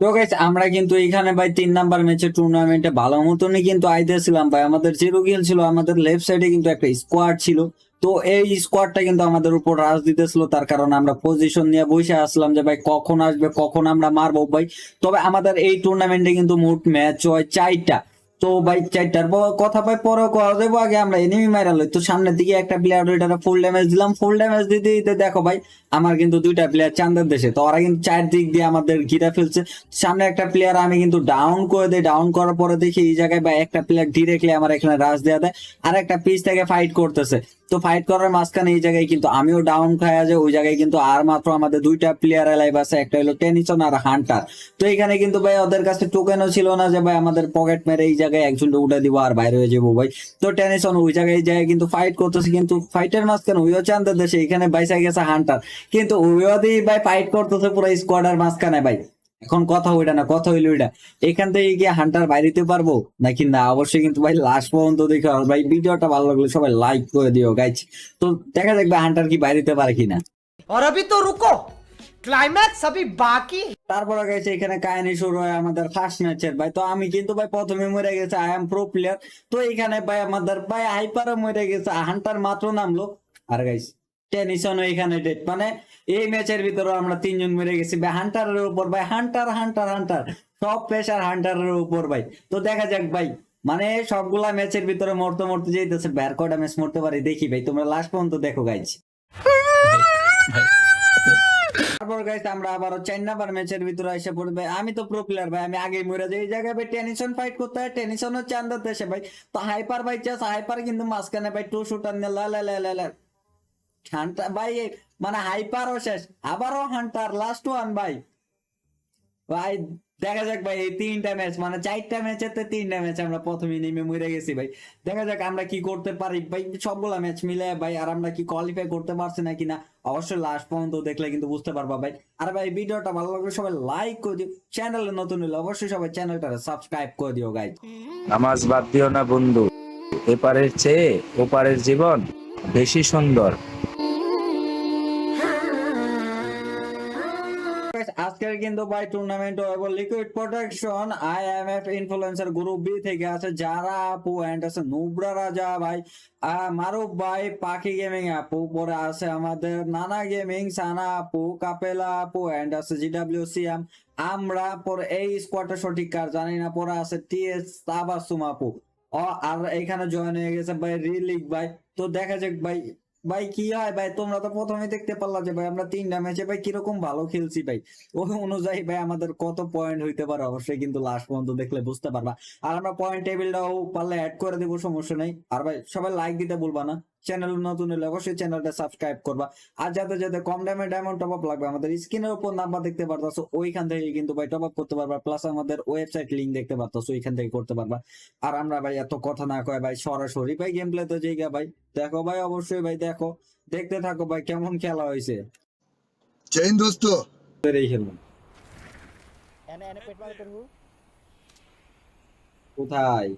তো গাইস আমরা কিন্তু এখানে ভাই তিন নাম্বার ম্যাচের টুর্নামেন্টে ভালো মতনই কিন্তু আইতেছিলাম ভাই। আমাদের জিরো গিল ছিল, আমাদের লেফট সাইডে কিন্তু একটা স্কোয়াড ছিল। তো এই স্কোয়াডটা কিন্তু আমাদের উপর রাজ দিতেছিল, তার কারণে আমরা পজিশন নিয়ে বসে আসলাম যে ভাই কখন আসবে, কখন আমরা মারবো ভাই। তবে আমাদের এই টুর্নামেন্টে কিন্তু মোট ম্যাচ হয় চারটা। তো ভাই চারটার কথা ভাই পরে করা দেবো আগে আমরা এনিমি মারা লই। তো সামনের দিকে একটা প্লেয়ার ফুল ড্যামেজ দিলাম। ফুল ড্যামেজ দিতে দিতে দেখো ভাই আমার কিন্তু দুইটা প্লেয়ার চান্দের দেশে। তো ওরা কিন্তু চার দিক দিয়ে আমাদের ঘিরে ফেলছে। সামনে একটা প্লেয়ার আমি কিন্তু ডাউন করে দিই। ডাউন করার পরে দেখি এই জায়গায় বা একটা প্লেয়ার ডিরেক্টলি আমার এখানে রাশ দেওয়া দেয়। আর একটা পিচ থেকে ফাইট করতেছে। তো ফাইট করার মাঝখানে এই জায়গায় কিন্তু আমিও ডাউন খাওয়া যায় ওই জায়গায় কিন্তু আর মাত্র আমাদের দুইটা প্লেয়ার লাইভ আছে। একটা হলো টেনিসন আর হান্টার তো এখানে কিন্তু ভাই ওদের কাছে টোকেনও ছিল না যে ভাই আমাদের পকেট মেরে এই জায়গায় একজন উঠে দিব আর বাইরে হয়ে যাব ভাই। তো টেনিসন ওই জায়গায় যায় কিন্তু ফাইট করতেছে। কিন্তু ফাইটের মাঝখানে ওইও চান্দের দেশে। এখানে বাইসা গেছে হান্টার কিন্তু ওইও দিয়ে ভাই ফাইট করতেছে পুরো স্কোয়াডার মাঝখানে ভাই এখন কথা ওইটা না কথা হইলো ওইটা এখান থেকে গিয়ে হান্টার বাইরেতে পারবো নাকি না অবশ্যই কিন্তু ভাই লাস্ট পর্যন্ত দেখে আর ভাই ভিডিওটা ভালো লাগলে সবাই লাইক করে দিও গাইছ তো দেখা যাক ভাই হান্টার কি বাইরেতে পারে কিনা और अभी तो रुको क्लाइमैक्स अभी बाकी है। তারপরে গেছে এখানে কাহিনী শুরু হয় আমাদের ফার্স্ট ম্যাচের ভাই তো আমি কিন্তু ভাই প্রথমে মরে গেছে আই এম প্রো প্লেয়ার তো এখানে ভাই আমাদের ভাই হাইপারও মরে গেছে হান্টার মাত্র নামলো আর গাইস টেনিশনও এখানে ডেট মানে এই ম্যাচের ভিতরে আমরা তিনজন মরে গেছি। ভাই, হান্টারের উপর, ভাই, হান্টার হান্টার হান্টার। সব প্রেশার হান্টারের উপর, ভাই। তো দেখা যাক, ভাই। মানে সবগুলা ম্যাচের ভিতরে মরতে মরতে যেতেছে। ব্যার কটা ম্যাচ মরতে পারি দেখি, ভাই। তোমরা লাস্ট পর্যন্ত দেখো গাইছি তারপর গাইস আমরা আবার চার নাম্বার ম্যাচের ভিতরে এসে পড়বে আমি তো প্রো প্লেয়ার ভাই। আমি আগেই মরে যাই। এই জায়গায়, ভাই টেনশন ফাইট করতে হয়। টেনশন হচ্ছে আন্দার দেশে ভাই। তো হাইপার ভাই চাস হাইপার কিন্তু মাঝখানে, ভাই টু শুটার নিয়ে লা লা লা লা। হান্টার ভাই মানে হাইপারও শেষ, আবারও হান্টার লাস্ট ওয়ান ভাই। ভাই, দেখা যাক, ভাই, এই তিনটা ম্যাচ মানে চারটা ম্যাচেতে তিনটা ম্যাচ আমরা প্রথমে নেমে মরে গেছি, ভাই। দেখা যাক আমরা কি করতে পারি, ভাই, সবগুলা ম্যাচ মিলে ভাই, আর আমরা কি কোয়ালিফাই করতে পারছি না অবশ্যই লাস্ট পর্যন্ত দেখলে কিন্তু বুঝতে পারবা, ভাই। আর ভাই, ভিডিওটা ভালো লাগলে সবাই লাইক করে দিও চ্যানেলে নতুন হলে অবশ্যই সবাই চ্যানেলটা সাবস্ক্রাইব করে দিও গাইজ নামাজ বাদ দিও না, বন্ধু। এপারের চেয়ে ওপারের জীবন বেশি সুন্দর। আজকের কিন্তু ভাই টুর্নামেন্ট এবং liquid protection I M F influencer group B থেকে আছে যারা আপু এন্ড আছে নুবরা রাজা ভাই মারুফ ভাই, পাখি গেমিং আপু, পরে আছে আমাদের নানা গেমিং সানা আপু, কাপেলা আপু এন্ড আছে জিডাব্লিউ সিএম আমরা পরে এই স্কোয়াডটা সঠিক কার জানি না, পরে আছে টিএস তাবাসুম আপু। আর এখানে জয়েন হয়ে গেছে ভাই রিলিক ভাই। তো দেখা যাক ভাই ভাই, কি হয় ভাই? তোমরা তো প্রথমে দেখতে পারলা যে ভাই, আমরা তিনটা ম্যাচে ভাই কীরকম ভালো খেলছি ভাই। ওই অনুযায়ী ভাই, আমাদের কত পয়েন্ট হইতে পারে? অবশ্যই কিন্তু লাস্ট পর্যন্ত দেখলে বুঝতে পারবা। আর আমরা পয়েন্ট টেবিলটাও পারলে অ্যাড করে দেবো, সমস্যা নেই। আর ভাই, সবাই লাইক দিতে বলবা না। চ্যানেল নতুন হলে অবশ্যই চ্যানেলটা সাবস্ক্রাইব করবা। আর যাতে যাতে কম দামে ডায়মন্ড টপ আপ লাগবে আমাদের স্ক্রিনের উপর নাম্বার দেখতে পারতো ওইখান থেকে কিন্তু ভাই টপ আপ করতে পারবা প্লাস আমাদের ওয়েবসাইট লিঙ্ক দেখতে পারতো ওইখান থেকে করতে পারবা। আর আমরা ভাই এত কথা না কয় ভাই সরাসরি ভাই গেম প্লে তো যেই ভাই। দেখো ভাই অবশ্যই ভাই দেখো দেখতে থাকো ভাই কেমন খেলা হয়েছে। চেইন দোস্ত। এই খেলুন কোথায়?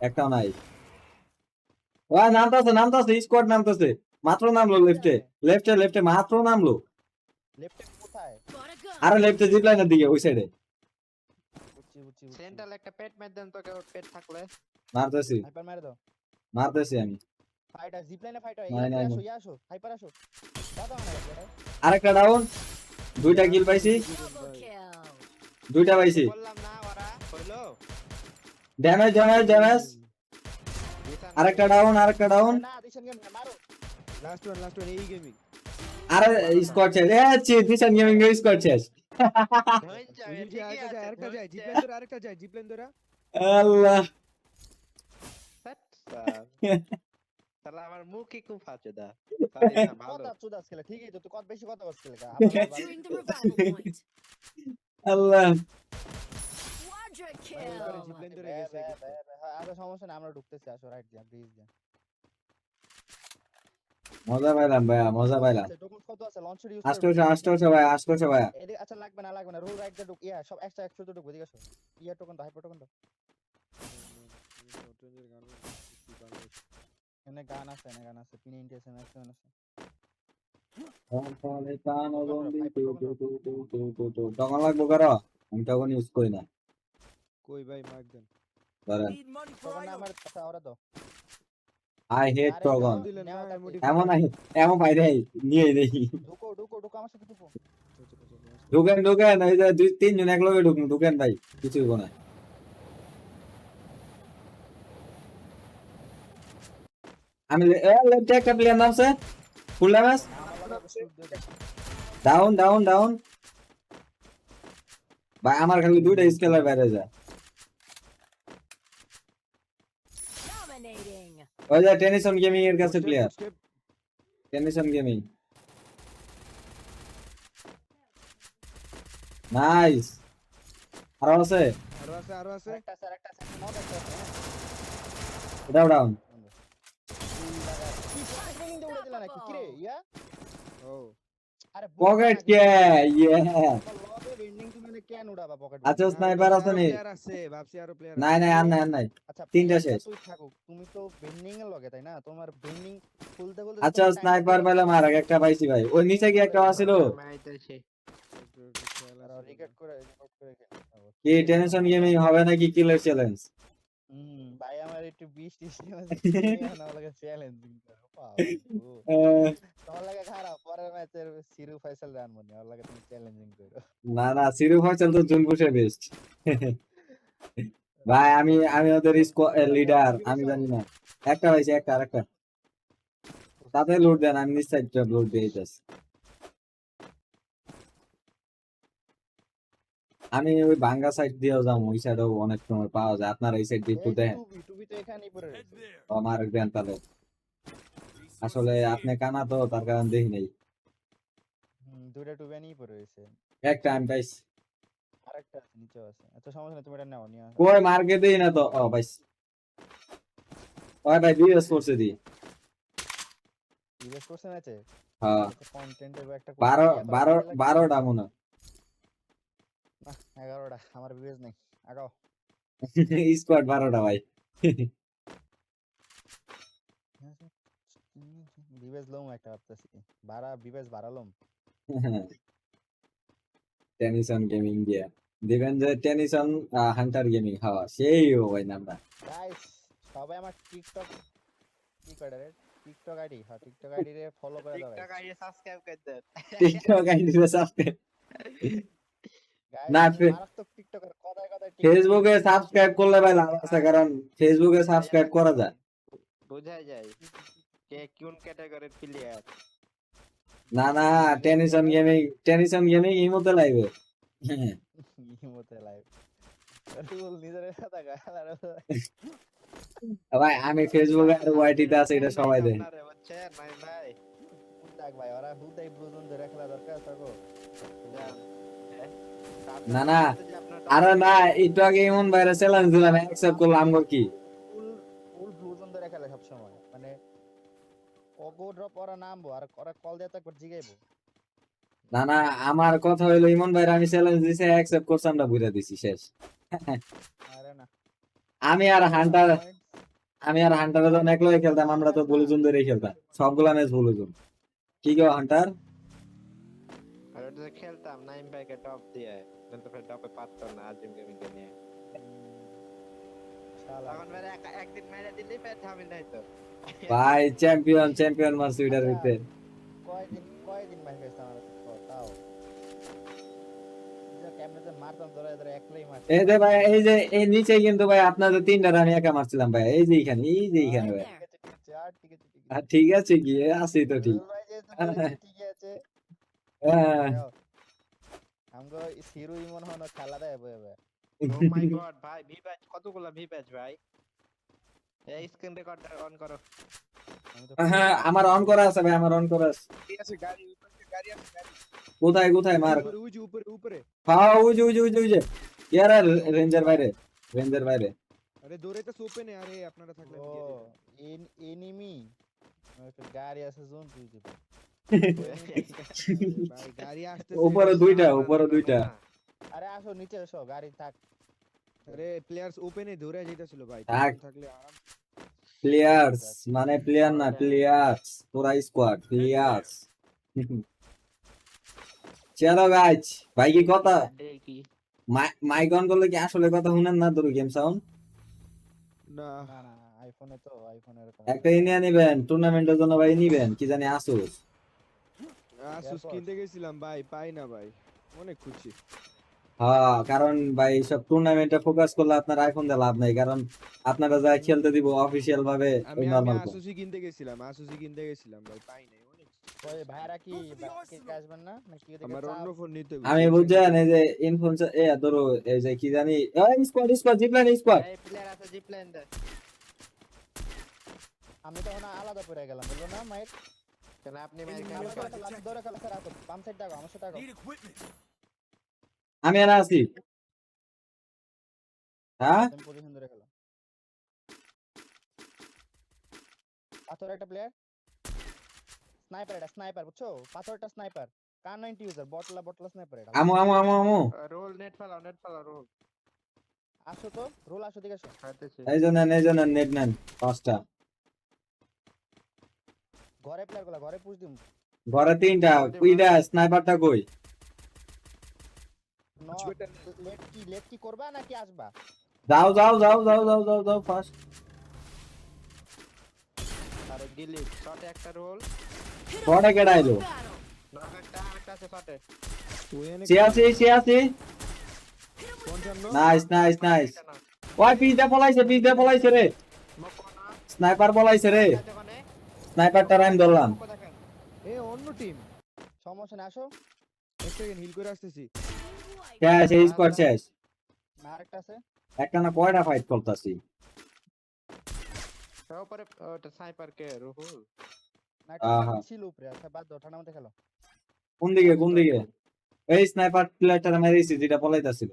একটা নাই। ওই নামতাছে নামতাছে স্কোয়াড নামতাছে। মাত্র নামলো লেফটে লেফটে লেফটে মাত্র নামলো। আরে লেফটে জিপ লাইনের দিকে ওই সাইডে সেন্ট্রাল একটা পেট মেরে দেন তোকে ওর পেট থাকলে। মারতেছি। হাইপার মেরে দাও। মারতেছি আমি। ফাইট আছে জিপ লাইনে ফাইট হয় আসো আসো হাইপার আসো। দাদা মানে আরেকটা ডাউন দুইটা কিল পাইছি। দুইটা পাইছি। বললাম না ওরা হইল? ড্যামেজ ড্যামেজ ড্যামেজ আরেকটা ডাউন আরেকটা ডাউন না game last one last one এই গেমিং আরে স্কোয়াড শেষ। এ চি দিশান গেমিং এর স্কোয়াড শেষ। আরেকটা যায় আরেকটা যায় জিপ লাইন ধরে আরেকটা যায় জিপ লাইন ধরে। আল্লাহ। তাহলে আমার মুখ কি খুব ফাঁচে দা ভালো। কথা চুদা খেলে ঠিকই তো তুই কত বেশি কথা বলছিস. আল্লাহ। Quadra kill. জিপ ধরে গেছে আচ্ছা সমস্যা না আমরা ঢুকতেছি আসো রাইট দিয়া ব্রিজ দিয়া মজা পাইলাম ভাইয়া মজা পাইলাম টোকন কত আছে লঞ্চার ইউজ আষ্টশো আষ্টশো ভাই আষ্টশো ভাইয়া এদিকে আচ্ছা লাগবে না লাগবে না রোল রাইট ঢুক ইয়া সব এক্সট্রা 100 তো ঢুকবে এদিকে আসো ইয়া টোকন দাও হাইপার টোকন দাও এনে গান আছে এনে গান আছে পিন ইন্টিএস এনে আছে আছে তখন লাগবো কারও আমি তখন ইউজ করি না কই ভাই মার্ক দেন। ধরেন তখন না আমার কাছে দাও। আই হেট আরে তখন দাও, দিলেন না নেওয়া এমডি থাকবে। এমন আই এমন বাইরে নিয়ে দেখি। ঢুকো ঢুকো ঢুকো আমার সাথে ঢুকো। ঢুকেন ঢুকেন এই যে দুই তিনজন এক লগে ঢুকুন ঢুকেন ভাই কিছু কোনো আমি লেফট একটা প্লেয়ার নামছে। Full damage. Down down down ভাই আমার খালি দুইটা স্কেলার বাইরে যায়। ওই যে টেনিসন গেমিং এর কাছে Step, player step. Tennyson gaming nice আরও আছে আরও আছে আরও আছে আরেকটা আছে আরেকটা আছে নাও একটা আছে হ্যাঁ। এটাও ডাউন ফুল লাগা কি পকেটিং কেন উড়াবা পকেট আচ্ছা স্নাইপার আছে নি? প্লেয়ার আছে ভাবছি আরও প্লেয়ার নাই নাই আর নাই আর নাই। আচ্ছা তিনটা শেষ। তুমি তো বেন্ডিং এর লগে তাই না? তোমার বেন্ডিং খুলতে খুলতে আচ্ছা স্নাইপার পেলাম আর একটা পাইছি ভাই। ওই নিচে কি একটা আছিল। কি টেনশন গেমিং হবে নাকি কিলার চ্যালেঞ্জ ভাই আমার একটু 20 30 আমার চ্যালেঞ্জিং তোমার লাগে খারাপ পরের ম্যাচের সিরু ফয়সাল রান মনে আমার লাগে তুমি চ্যালেঞ্জিং করো। না না সিরু ফয়সাল তো জুনপুষে বেস্ট ভাই আমি আমি ওদের লিডার আমি জানি না। একটা পাইছি একটা আরেকটা। তাতে লুট দেন আমি সাইডটা লুট দিয়ে দিতেছি। আমি ওই বাঙ্গা সাইড দিয়েও যাব ওই সাইডেও অনেক সময় পাওয়া যায়। আপনারা এই সাইড দিয়ে একটু দেন টুবি টুবি তো এখানেই পড়ে রয়েছে। আমার দেন তাহলে আসলে আপনি কানা তো তার কারণ দেখি নাই। দুইটা টুবি নিয়ে পড়ে রয়েছে। একটা আমি পাইছি আরেকটা আছে নিচেও আছে। আচ্ছা সমস্যা নেই তুমি এটা নাও নিয়ে কই মার্কে দেই না তো? ও পাইছি ওই ভাই বিএস করছে দি ইউএস করছে ম্যাচে? হ্যাঁ। কন্টেন্টের একটা বারো বারো বারোটা মনে হয়। এগারোটা আমার বিবেজ নেই। আগাও। স্কোয়াড বারোটা ভাই। বিবেজ লম একটা ভাবতেছি। বাড়া বিবেজ বাড়ালম। টেনিসন গেমিং দিয়া দিবেন যে টেনিসন হান্টার গেমিং হওয়া সেই ও ভাই নামটা। গাইস সবাই আমার টিকটক কি করে রে? টিকটক আইডি হ্যাঁ টিকটক আইডি রে ফলো করে দাও টিকটক আইডি সাবস্ক্রাইব করে দেন। টিকটক আইডি সাবস্ক্রাইব গাইস না, ফেসবুকে সাবস্ক্রাইব করলে ভাই লাভ আছে কারণ ফেসবুকে সাবস্ক্রাইব করা যায়। বোঝাই যায় কে কোন ক্যাটাগরির প্লেয়ার না না টেনিসন গেমিং টেনিসন গেমিং ইমোতে লাইবে ইমোতে লাইভ রুল নিজের কথা ভাই আমি ফেসবুকে আর ওয়াইটিতে আছে এটা সবাই দেয়। ভাই দেখ ভাই ওরা হুদাই ব্লুজন ধরে খেলা দরকার থাকো। হ্যাঁ? না, না। আরে না একটু আগে ইমন বাইরে চ্যালেঞ্জ দিলাম অ্যাকসেপ্ট করলাম আমগো কি? ফুল ফুল ব্লুজন ধরে খেলে সব সময় মানে অগো ড্রপ ওরা নামবো আর ওরা কল দিয়ে তো জিগাইবো। না না আমার কথা হইল ইমন ভাইরে আমি চ্যালেঞ্জ দিছি অ্যাকসেপ্ট করছি আমরা বুঝা দিছি শেষ। আরে না। আমি আর হান্টার আমি আর হান্টারে যখন একলাই খেলতাম আমরা তো বুলুজুন ধরেই খেলতাম। সবগুলা ম্যাচ বুলুজুন কি গো হান্টার খেলতাম নাইম ভাইকে টপ দিয়ে কিন্তু ফের টপে পারতো না আজিম নিয়ে। তখন ফের একদিন মেরে দিলেই ফের ঝামেলা হইতো। ভাই চ্যাম্পিয়ন চ্যাম্পিয়ন কয়দিন কয়দিন মার খেয়েছে আমার তাও। যে মারতাম ধরে ধরে একলাই মার এই যে ভাই এই যে এই নিচে কিন্তু ভাই আপনাদের তিনটার আমি একা মারছিলাম ভাই এই যে এই যে ভাই। ঠিক আছে ঠিক কি আছি তো ঠিক রুল ভাই যেহেতু বলেছে, ঠিক আছে হ্যাঁ। আমগো সিরু ইমন হনো খেলা দেয় বয়ে বয়ে ও মাই গড ভাই ভি ব্যাচ কতগুলা ভি ব্যাচ ভাই? এই স্ক্রিন রেকর্ডার অন করো। হ্যাঁ আমার অন করা আছে ভাই আমার অন করা আছে। ঠিক আছে গাড়ি উপরে গাড়ি আছে গাড়ি। কোথায় কোথায় মার? উঁচু উপরে উপরে। হ্যাঁ উজে উজে উজে উজে ইয়ারা রেঞ্জার বাইরে রেঞ্জার বাইরে। আরে দৌড়ে তো ওপেনে আরে আপনারা থাকলে ও আমি দিয়ে দিতাম। এনিমি গাড়ি আছে জোন তুই দিবি গাড়ি আসতে উপরে দুইটা উপরে দুইটা। আরে আসো নিচে এসো গাড়ি থাক। আরে প্লেয়ার্স ওপেনে দৌড়ে যাইতাছিল ভাই থাকলে আরাম প্লেয়ার্স মানে প্লেয়ার না প্লেয়ার্স পুরা স্কোয়াড প্লেয়ার্স চলো গাইজ ভাই কি কথা? কি? মাইক অন করলে কি আসলে কথা শুনেন না তোর গেম সাউন্ড না আইফোনে তো আইফোনের একটা ইনিয়া নিবেন টুর্নামেন্টের জন্য ভাই নিবেন কি জানি আসুস আসুস কিনতে গেছিলাম ভাই পাই না ভাই। অনেক খুশি। হ্যাঁ কারণ ভাই সব টুর্নামেন্টে ফোকাস করলে আপনার আইফোন দিয়ে লাভ নাই। কারণ আপনারা যা খেলতে দিব অফিসিয়াল ভাবে আমি আসুসি কিনতে গেছিলাম আসুসি কিনতে গেছিলাম ভাই পাই নাই অনেক ওই ভাইরা কি কে আসবেন না? নাকি ওদিকে আমার চাপ? অন্য ফোন নিতে হবে, আমি সেই বুঝছেন এই যে ইনফ্লুয়েন্সার এ ধরো এই যে কি জানি squad squad zipline squad player আছে জিপ আমি তখন আলাদা পড়ে গেলাম বলল না মাইক? কেন আপনি আমি এনে আছি হ্যাঁ পজিশন ধরে খেলা পাথর একটা প্লেয়ার স্নাইপার এটা স্নাইপার বুঝছ পাথরটা স্নাইপার কার 90 ইউজার বটলা বটলা স্নাইপার এটা আমু আমু আমু আমু রোল নেট ফেলাও নেট ফেলাও রোল আসো তো রোল আসো দিকে আসো খাইতেছি এই জন্য এই জন্য নেট নেন পাঁচটা ঘরে প্লেয়ারগুলা ঘরে পুশ দিম। ঘরে তিনটা উইডা স্নাইপারটা কই? লেট কি লেট কি করবা নাকি আসবা? যাও যাও যাও যাও যাও যাও যাও ফার্স্ট আরে ডিলিট শটে একটা রোল একটা আছে শটে নাইস নাইস নাইস ওই পিস পলাইছে পিস দে পলাইছে রে। স্নাইপার পলাইছে রে। স্নাইপারটা আমি ধরলাম। এ অন্য টিম সমস্যা না আসো। এক সেকেন্ড হিল করে আসতেছি। শেষ এই স্কোয়াড শেষ। না আরেকটা আছে। একটা না কয়টা ফাইট করতাছি। তার উপরে ওটা স্নাইপার কে রুহুল? আহা। ছিল উপরে আচ্ছা বাদ দাও ঠান্ডা মধ্যে খেলো। কোন দিকে কোন দিকে? এই স্নাইপার প্লেয়ারটা মেরেছি যেটা পলাইতাছিল।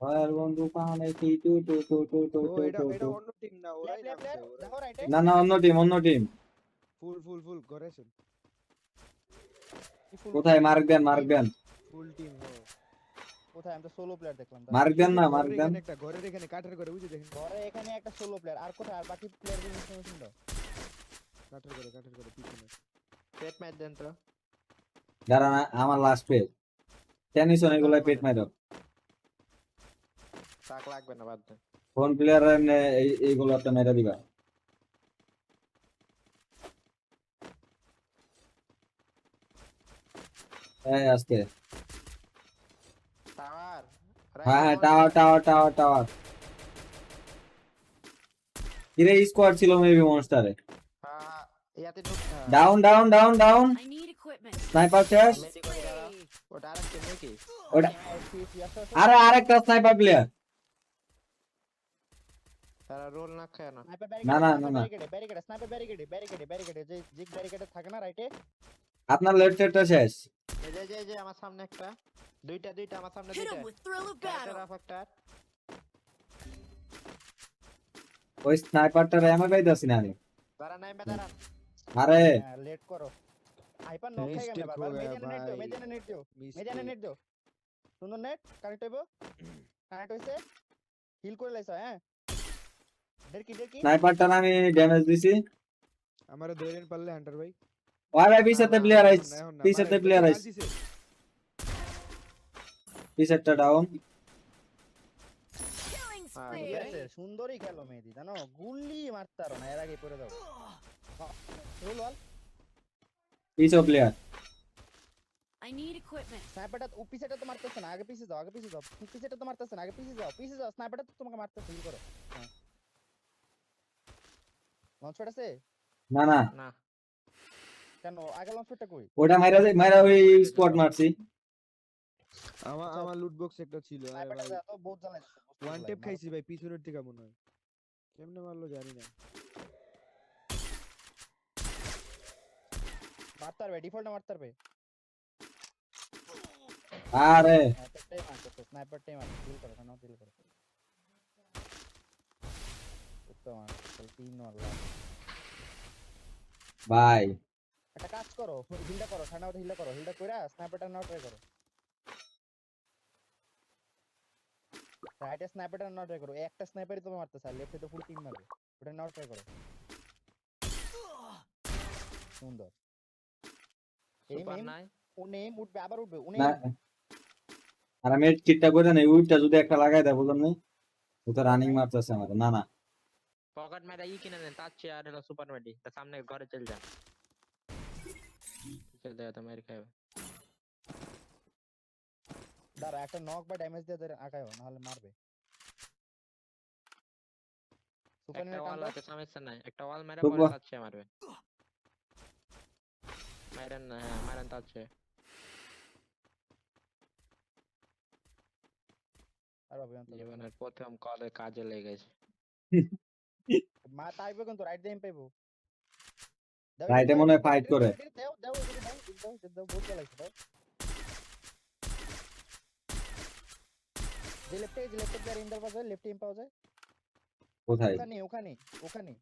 আর বন্ধু কানে কি two two two two two two এটা এটা অন্য টিম না ওরাই না না অন্য টিম অন্য টিম ফুল ফুল ফুল করেছেন কোথায়? মার্ক দেন মার্ক দেন। ফুল টিম কোথায়? আমি তো সোলো প্লেয়ার দেখলাম মার্ক দেন না মার্ক দেন। একটা ঘরের এখানে কাঠের ঘরে বুঝে দেখেন। ঘরে এখানে একটা সোলো প্লেয়ার আর কোথায়? আর বাকি প্লেয়ারগুলো ইনফরমেশন দাও। কাঠের ঘরে কাঠের ঘরে পিছনে। পেট ম্যাচ দেন তো। দাঁড়া না আমার লাস্ট পেজ টেনিসন এগুলো পেট মাইরো তাক লাগবে না বাদ দেন ফোন প্লেয়ার এইগুলো একটা মেরে দিবা? এই আজকে। টাওয়ার হ্যাঁ হ্যাঁ টাওয়ার টাওয়ার টাওয়ার টাওয়ার। কিরে স্কোয়াড ছিল মেবি মনস্টারে হ্যাঁ। Down down down down sniper শেষ ওটা আরেকটা নাকি? ওটা আরে আরেকটা স্নাইপার প্লেয়ার তারা রোল না খায় না। না না না না। Barricade sniper barricade barricade barricade যে জিগ ব্যারিকেডে থাকে না রাইটে আপনার লেফট সাইডটা শেষ। এই যে যে যে আমার সামনে একটা। দুইটা দুইটা আমার সামনে দুইটা। ওই স্নাইপারটা রে আমি পাইতাছি না আমি। দাঁড়া নাই দাঁড়া। আরে। হ্যাঁ, লেট করো। আইপার নক খাই গেল বাবা। মেজানে নেট দিও মেজানে নেট দিও মেজানে নেট দিও। সুন্দর নেট কানেক্ট হইবো? কানেক্ট হইছে? হিল করে লাইছো হ্যাঁ? ডেরকি ডেরকি স্নাইপারটা আমি ড্যামেজ দিছি আমারে ধরেন পারলে হান্টার ভাই ওই ভাই পিছাতে প্লেয়ার আইস না, এখন না, পিছাতে মারা, প্লেয়ার মার আইস দিছে। পিছারটা ডাউন Killing Ah, ঠিক spree. আছে সুন্দরই খেলো মেহেদি জানো গুল্লি মারতে পারো না এর আগে পড়ে দাও রোল ওয়াল পিছো প্লেয়ার I need equipment. স্নাইপারটা ও পিছেটা তো মারতেছে না আগে পিছে যাও আগে পিছে যাও পিছেটা তো মারতেছে না আগে পিছে যাও পিছে যাও স্নাইপারটা তো তোমাকে মারতেছে হিল করো হ্যাঁ লঞ্চ প্যাড আছে? না না। না। কেন? আগে লঞ্চ কই? ওটা মাইরা দে- মাইরা ওই স্কোয়াড মারছি। আমার আচ্ছা। আমার লুট বক্স একটা ছিল আরে ভাই। বহুত জ্বালাইছে ওয়ান টেপ খাইছি ভাই পিছনের থেকে মনে হয়। কেমনে মারলো জানি না। মারতে পারবে ডিফল্টে মারতে পারবে। আরে। স্নাইপারটাই মারতেছে স্নাইপারটাই মার হিল করো না হিল করো তো মার তিন মারলাম ভাই একটা কাজ করো হিলটা করো ঠান্ডা হিলটা করো হিলটা কইরা স্নাইপারটা নাও ট্রাই করো। রাইটে স্নাইপারটা নাও ট্রাই করো একটা স্নাইপারই তোমার মারতেছে আর লেফটে তো ফুল টিম মারবে ওটা নাও ট্রাই করো। সুন্দর। এম এম নাই উনি এম উঠবে আবার উঠবে উনি আর আমি কিটটা করে নেই উইটটা যদি একটা লাগাই দেয় বুঝলেন নি ও তো রানিং মারতেছে আমাদের না না। পকেট মেরা ই কিনে দেন তার চেয়ে আর হলো সুপার মেডি তো সামনে ঘরে চল যান চল দেয় তো মেরে খাবে দাঁড়া একটা নক বা ড্যামেজ দিয়ে ধরে আগায়ও নাহলে মারবে সুপার একটা ওয়াল আছে সমস্যা নাই একটা ওয়াল মেরে তো পরে বাহ। তার চেয়ে মারবে মারেন না হ্যাঁ মারেন তার চেয়ে আর অভিযান জীবনের প্রথম কলে কাজে লেগেছে মা তাইবে কিন্তু রাইট দিয়ে পাইবো। এ মনে হয় fight করে। যে লেফটে যে লেফটে পাওয়া যায় লেফটে ইম পাওয়া যায়। কোথায়? ওখানে ওখানে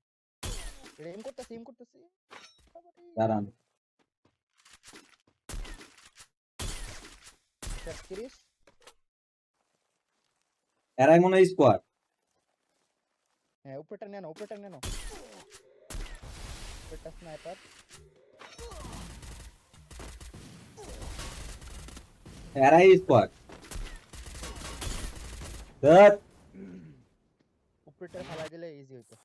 করতেছি করতেছি। দাঁড়ান। এরাই মনে হয় স্কোয়াড হ্যাঁ উপরটা নেনো উপরটা নেনো উপরটা স্নাইপার এরাই স্কোয়াড ধ্যাৎ, উপরটা ফেলা দিলে ইজি হইতো